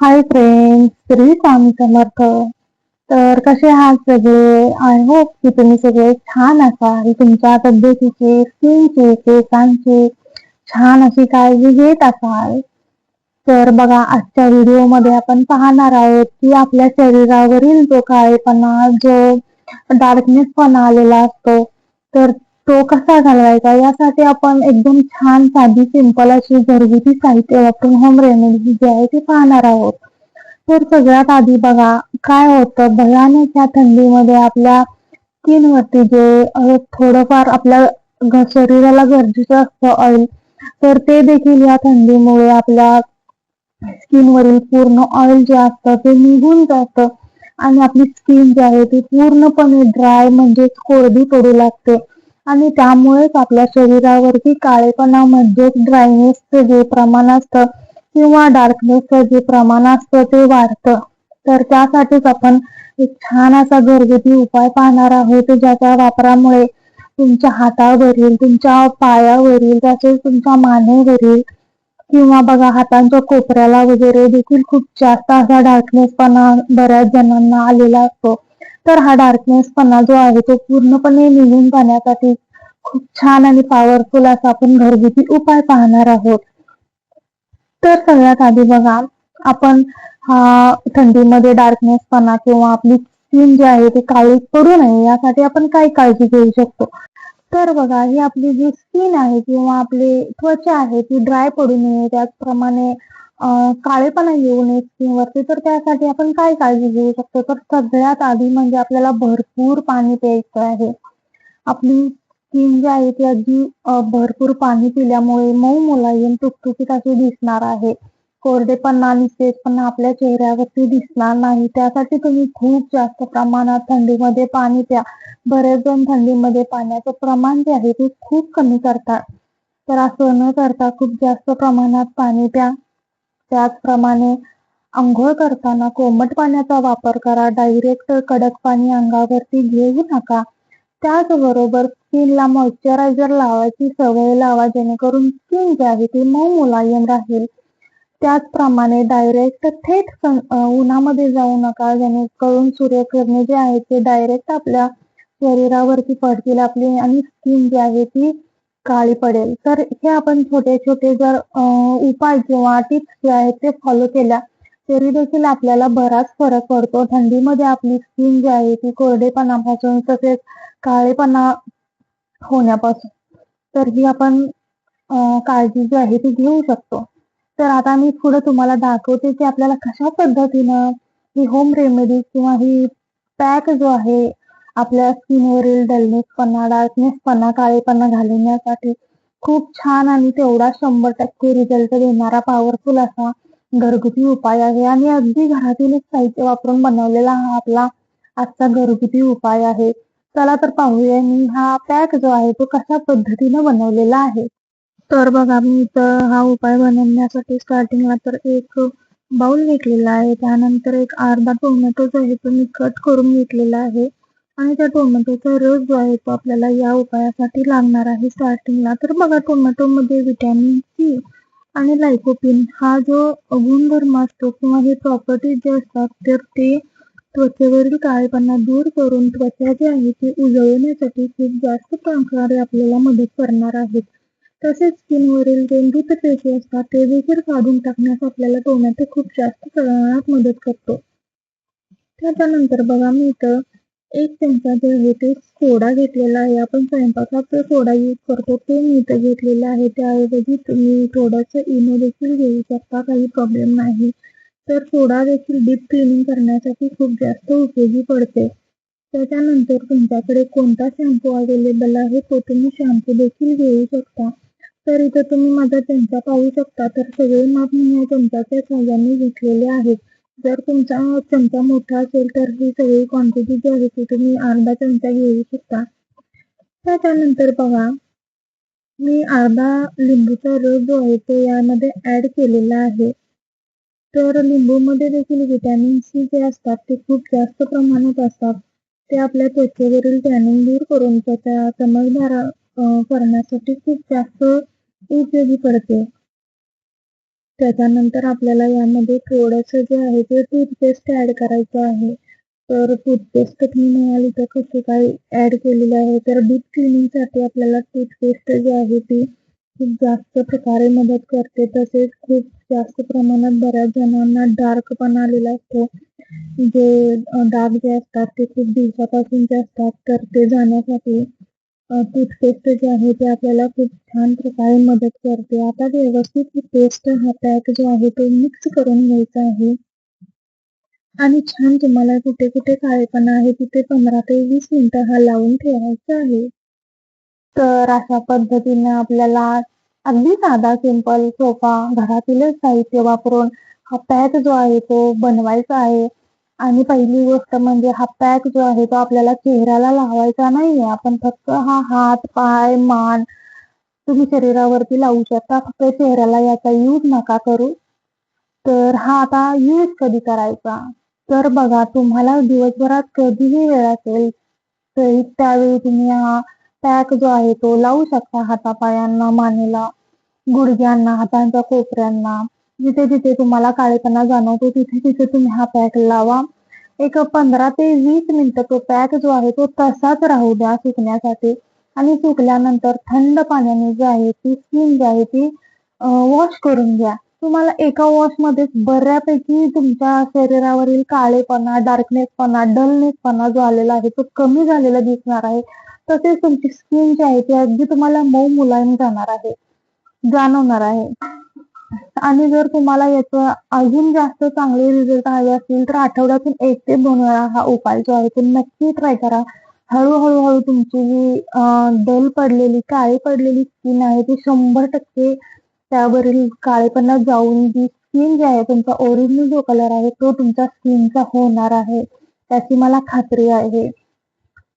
Hi friends Shri Swami Samarth. तर कसे आहात सगळे? आय होप की तुम्ही सगळे छान असाल. तुमच्या तब्येतीचे स्किनचे केसांचे छान अशी काळजी घेत असाल. तर बघा आजच्या व्हिडिओमध्ये आपण पाहणार आहोत की आपल्या शरीरावरील जो काळेपणा जो डार्कनेस पण आलेला असतो तर तो कसा घालवायचा? यासाठी आपण एकदम छान साधी सिंपल अशी घरगुती साहित्य वापरून होम रेमेडी जे आहे ते पाहणार आहोत. तर सगळ्यात आधी बघा काय होतं? भयानक या थंडीमध्ये आपल्या स्किनवरती जे थोडंफार आपल्या शरीराला गरजेचं असतं ऑइल तर ते देखील या थंडीमुळे आपल्या स्किनवरील पूर्ण ऑइल जे असतं ते निघून जातं. आणि आपली स्किन जी आहे ती पूर्णपणे ड्राय म्हणजे कोरडी पडू लागते. आणि त्यामुळेच आपल्या शरीरावरती काळेपणा म्हणजे ड्रायनेसचं जे प्रमाण असतं किंवा डार्कनेसचं जे प्रमाण असतं ते वाढतं. तर त्यासाठीच आपण एक छान असा घरगुती उपाय पाहणार आहोत ज्याच्या वापरामुळे तुमच्या हातावरील तुमच्या पायावरील तसेच तुमच्या मानेवरील किंवा बघा हातांच्या कोपऱ्याला वगैरे देखील खूप जास्त असा डार्कनेसपणा बऱ्याच जणांना आलेला असतो. तर हा डार्कनेसपणा जो आहे तो पूर्णपणे निघून जाण्यासाठी खूप छान आणि पॉवरफुल असा आपण घरगुती उपाय पाहणार आहोत. तर सगळ्यात आधी बघा आपण हा थंडीमध्ये डार्कनेसपणा किंवा आपली स्किन जी आहे ती काळी पडू नये यासाठी आपण काय काळजी घेऊ शकतो. तर बघा ही आपली जी स्किन आहे किंवा आपली त्वचा आहे ती ड्राय पडू नये त्याचप्रमाणे काळेपणा येऊ नये स्किनवरती तर त्यासाठी आपण काय काळजी घेऊ शकतो? तर सगळ्यात आधी म्हणजे आपल्याला भरपूर पाणी प्यायचं आहे. आपली स्किन जी आहे ती अगदी भरपूर पाणी पिल्यामुळे मऊ मुलायम टुकटुकीत अशी दिसणार आहे. कोरडेपणा आणि तेजपणा आपल्या चेहऱ्यावरती दिसणार नाही. त्यासाठी तुम्ही खूप जास्त प्रमाणात थंडीमध्ये पाणी प्या. बरेच जण थंडीमध्ये पाण्याचं प्रमाण जे आहे ते खूप कमी करतात. तर असं न करता खूप जास्त प्रमाणात पाणी प्या. त्याचप्रमाणे आंघोळ करताना कोमट पाण्याचा वापर करा डायरेक्ट कडक पाणी अंगावरती घेऊ नका. त्याचबरोबर स्किनला मॉइश्चरायझर लावायची सवय लावा जेणेकरून स्किन जी आहे ती मऊ मुलायम राहील त्याचप्रमाणे डायरेक्ट थेट उन्हामध्ये जाऊ नका जेणेकरून सूर्यकिरणे जे आहेत ते डायरेक्ट आपल्या शरीरावरती पडतील आपली आणि स्किन जी आहे ती काळी पडेल. तर हे आपण छोटे छोटे जर उपाय किंवा टिप्स जे आहेत ते फॉलो केल्या तरी देखील आपल्याला बराच फरक पडतो. थंडीमध्ये आपली स्किन जी आहे ती कोरडेपणापासून तसेच काळेपणा होण्यापासून. तर ही आपण काळजी जी आहे ती घेऊ शकतो. तर आता मी पुढे तुम्हाला दाखवते की आपल्याला कशा पद्धतीनं ही होम रेमेडी किंवा ही पॅक जो आहे आपल्या स्किनवरील डलनेसपणा डार्कनेसपणा काळेपणा घालवण्यासाठी खूप छान आणि तेवढा शंभर टक्के रिझल्ट देणारा पॉवरफुल असा घरगुती उपाय आहे. आणि अगदी घरातीलच साहित्य वापरून बनवलेला हा आपला आजचा घरगुती उपाय आहे. चला तर पाहूया मी हा पॅक जो आहे तो कशा पद्धतीने बनवलेला आहे. तर बघा मी इथं हा उपाय बनवण्यासाठी स्टार्टिंगला तर एक बाउल घेतलेला आहे. त्यानंतर एक अर्धा टोमॅटो जो आहे तो मी कट करून घेतलेला आहे. आणि त्या टोमॅटोचा रस जो आहे तो आपल्याला या उपायासाठी लागणार आहे स्टार्टिंगला तर बघा टोमॅटोमध्ये विटॅमिन सी आणि लायकोपिन हा जो गुणधर्म असतो किंवा हे प्रॉपर्टीज जे असतात तर ते त्वचेवरील काळेपणा दूर करून त्वचा जी आहे ती उजळवण्यासाठी खूप जास्त प्रकारे आपल्याला मदत करणार आहेत तसेच स्किनवरील जे मृत पेशी असतात ते देखील काढून टाकण्यास आपल्याला टोमॅटो खूप जास्त प्रमाणात मदत करतो. त्याच्यानंतर बघा मी इथं एक त्यांचा जे आहे ते सोडा घेतलेला आहे आपण स्वयंपाकात सोडा यूज करतो ते मी इथं घेतलेला आहे. त्याऐवजी तुम्ही थोडंसं इनो देखील घेऊ शकता काही प्रॉब्लेम नाही. तर सोडा देखील डीप क्लिनिंग करण्यासाठी खूप जास्त उपयोगी पडते. त्याच्यानंतर तुमच्याकडे कोणता शॅम्पू अवेलेबल आहे तो तुम्ही शॅम्पू देखील घेऊ शकता. तर इथं तुम्ही माझा चमचा पाहू शकता तर सगळे माप मी या चमचाच्या साह्याने घेतलेले आहेत. जर तुमचा चमचा मोठा असेल तर ही सगळी क्वांटिटी जी आहे ती तुम्ही अर्धा चमचा घेऊ शकता. त्याच्यानंतर बघा मी अर्धा लिंबूचा रस जो आहे तो यामध्ये ऍड केलेला आहे. तर लिंबूमध्ये देखील व्हिटॅमिन सी जे असतात ते खूप जास्त प्रमाणात असतात. ते आपल्या त्वचेवरील टॅनिंग दूर करून त्याचा चमकदार करण्यासाठी खूप जास्त उपयोगी पडते. त्याच्यानंतर आपल्याला यामध्ये थोडंसं जे आहे ते टूथपेस्ट ऍड करायचं आहे. तर टूथपेस्ट तुम्ही म्हणाल इथं कसं काय ऍड केलेलं आहे? तर डीप क्लिनिंगसाठी आपल्याला टूथपेस्ट जी आहे ती खूप जास्त प्रकारे मदत करते. तसेच खूप जास्त प्रमाणात बऱ्याच जणांना डार्क पण आलेला असतो. जे डाग जे असतात ते खूप दिवसापासूनचे असतात तर ते जाण्यासाठी टूथपेस्ट जे आहे ते आपल्याला खूप छान प्रकारे मदत करते. आता व्यवस्थित पेस्ट हा पॅक जो आहे तो मिक्स करून घ्यायचा आहे. आणि छान तुम्हाला कुठे कुठे काळेपणा आहे तिथे पंधरा ते वीस मिनिटं हा लावून ठेवायचा आहे. तर अशा पद्धतीने आपल्याला अगदी साधा सिंपल सोफा घरातीलच साहित्य वापरून हा पॅक जो आहे तो बनवायचा आहे. आणि पहिली गोष्ट म्हणजे हा पॅक जो आहे तो आपल्याला चेहऱ्याला लावायचा नाहीये. आपण फक्त हा हात पाय मान तुम्ही शरीरावरती लावू शकता. फक्त चेहऱ्याला याचा यूज नका करू. तर हा आता यूज कधी करायचा? तर बघा तुम्हाला दिवसभरात कधीही वेळ असेल तरी त्यावेळी तुम्ही हा पॅक जो आहे तो लावू शकता हातापायांना मानेला गुडघ्यांना हातांच्या कोपऱ्यांना. जिथे जिथे तुम्हाला काळेपणा जाणवतो तिथे तिथे तुम्ही हा पॅक लावा. एक पंधरा ते वीस मिनिटं तो पॅक जो आहे तो तसाच राहू द्या सुकण्यासाठी. आणि सुकल्यानंतर थंड पाण्याने जी आहे ती स्किन जी आहे ती वॉश करून घ्या. तुम्हाला एका वॉशमध्ये बऱ्यापैकी तुमच्या शरीरावरील काळेपणा डार्कनेसपणा डलनेसपणा जो आलेला आहे तो कमी झालेला दिसणार आहे. तसेच तुमची स्किन जी आहे ती अगदी तुम्हाला मऊ मुलायम जाणार आहे जाणवणार आहे. आणि जर तुम्हाला याचं अजून जास्त चांगले रिझल्ट हवे असतील तर आठवड्यातून एक ते दोन वेळा हा उपाय जो आहे तो नक्की ट्राय करा. हळूहळू हळू तुमची जी डेल पडलेली काळी पडलेली स्किन आहे ती शंभर टक्के त्यावरील काळेपणा जाऊन जी स्किन जी आहे तुमचा ओरिजिनल जो कलर आहे तो तुमच्या स्किनचा होणार आहे. त्याची मला खात्री आहे.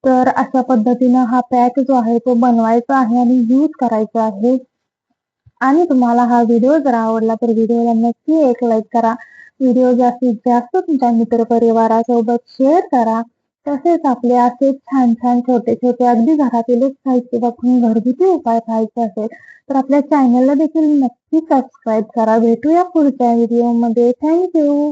तर अशा पद्धतीनं हा पॅक जो आहे तो बनवायचा आहे आणि यूज करायचा आहे. आणि तुम्हाला हा व्हिडिओ जर आवडला तर व्हिडिओला नक्की एक लाईक करा. व्हिडिओ जास्तीत जास्त तुमच्या मित्र परिवारासोबत शेअर करा. तसेच आपले असे छान छान छोटे छोटे अगदी घरातीलच साहित्य वापरून घरगुती उपाय पाहायचे असेल तर आपल्या चॅनलला देखील नक्की सबस्क्राईब करा. भेटूया पुढच्या व्हिडिओमध्ये थँक्यू